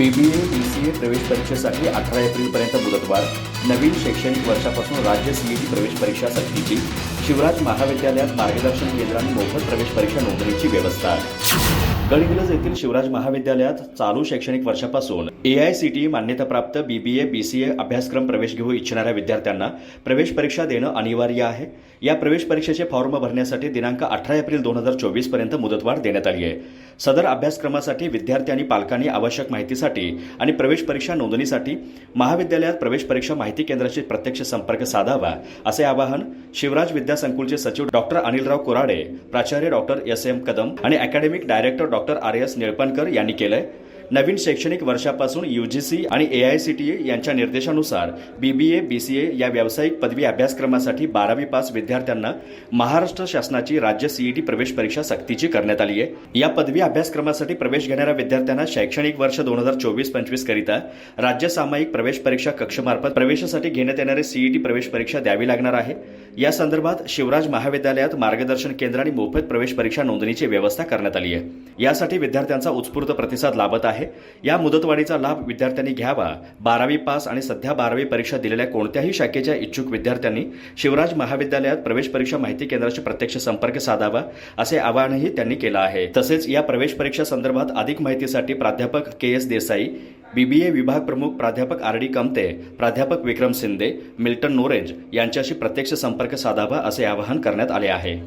B B A B C ए प्रवेश परीक्षेसाठी अठरा एप्रिलपर्यंत मुदतवाढ. नवीन शैक्षणिक वर्षापासून राज्य सीईटी प्रवेश परीक्षा सक्तीची शिवराज महाविद्यालयात मार्गदर्शन केंद्रांनी मोफत प्रवेश परीक्षा नोंदणीची व्यवस्था. गडहिंग्लज येथील शिवराज महाविद्यालयात चालू शैक्षणिक वर्षापासून ए आय सी टी मान्यताप्राप्त बीबीए बीसीए अभ्यासक्रम प्रवेश घेऊ इच्छिणाऱ्या विद्यार्थ्यांना प्रवेश परीक्षा देणं अनिवार्य आहे. या प्रवेश परीक्षेचे फॉर्म भरण्यासाठी दिनांक अठरा एप्रिल दोन हजार चोवीसपर्यंत मुदतवाढ देण्यात आली आहे. सदर अभ्यासक्रमासाठी विद्यार्थी आणि पालकांनी आवश्यक माहितीसाठी आणि प्रवेश परीक्षा नोंदणीसाठी महाविद्यालयात प्रवेश परीक्षा माहिती केंद्राशी प्रत्यक्ष संपर्क साधावा असे आवाहन शिवराज विद्यासंकुलचे सचिव डॉक्टर अनिलराव कोराडे प्राचार्य डॉक्टर एस एम कदम आणि academic director doctor R S Nilpankar यांनी केलंय. नवीन शैक्षणिक वर्षापासून यूजीसी आणि एआयसीटीई यांच्या निर्देशानुसार बीबीए बीसीए या व्यावसायिक पदवी अभ्यासक्रमासाठी बारावी पास विद्यार्थ्यांना महाराष्ट्र शासनाची राज्य सीईटी प्रवेश परीक्षा सक्तीची करण्यात आली आहे. या पदवी अभ्यासक्रमासाठी प्रवेश घेणाऱ्या विद्यार्थ्यांना शैक्षणिक वर्ष दोन हजार चोवीस पंचवीस करिता राज्य सामायिक प्रवेश परीक्षा कक्षमार्फत प्रवेशासाठी घेण्यात येणारे सीईटी प्रवेश परीक्षा द्यावी लागणार आहे. या संदर्भात शिवराज महाविद्यालयात मार्गदर्शन केंद्र आणि मोफत प्रवेश परीक्षा नोंदणीची व्यवस्था करण्यात आली आहे. यासाठी विद्यार्थ्यांचा उत्स्फूर्त प्रतिसाद लाभत आहे. आहे. या मुदतवाढीचा लाभ विद्यार्थ्यांनी घ्यावा. बारावी पास आणि सध्या बारावी परीक्षा दिलेल्या कोणत्याही शाखेच्या इच्छुक विद्यार्थ्यांनी शिवराज महाविद्यालयात प्रवेश परीक्षा माहिती केंद्राशी प्रत्यक्ष संपर्क साधावा असे आवाहनही त्यांनी केलं आहे. तसेच या प्रवेश परीक्षा संदर्भात अधिक माहितीसाठी प्राध्यापक के एस देसाई बीबीए विभाग प्रमुख प्राध्यापक आर डी कमते प्राध्यापक विक्रम शिंदे मिल्टन नोरेंज यांच्याशी प्रत्यक्ष संपर्क साधावा असे आवाहन करण्यात आले आहे.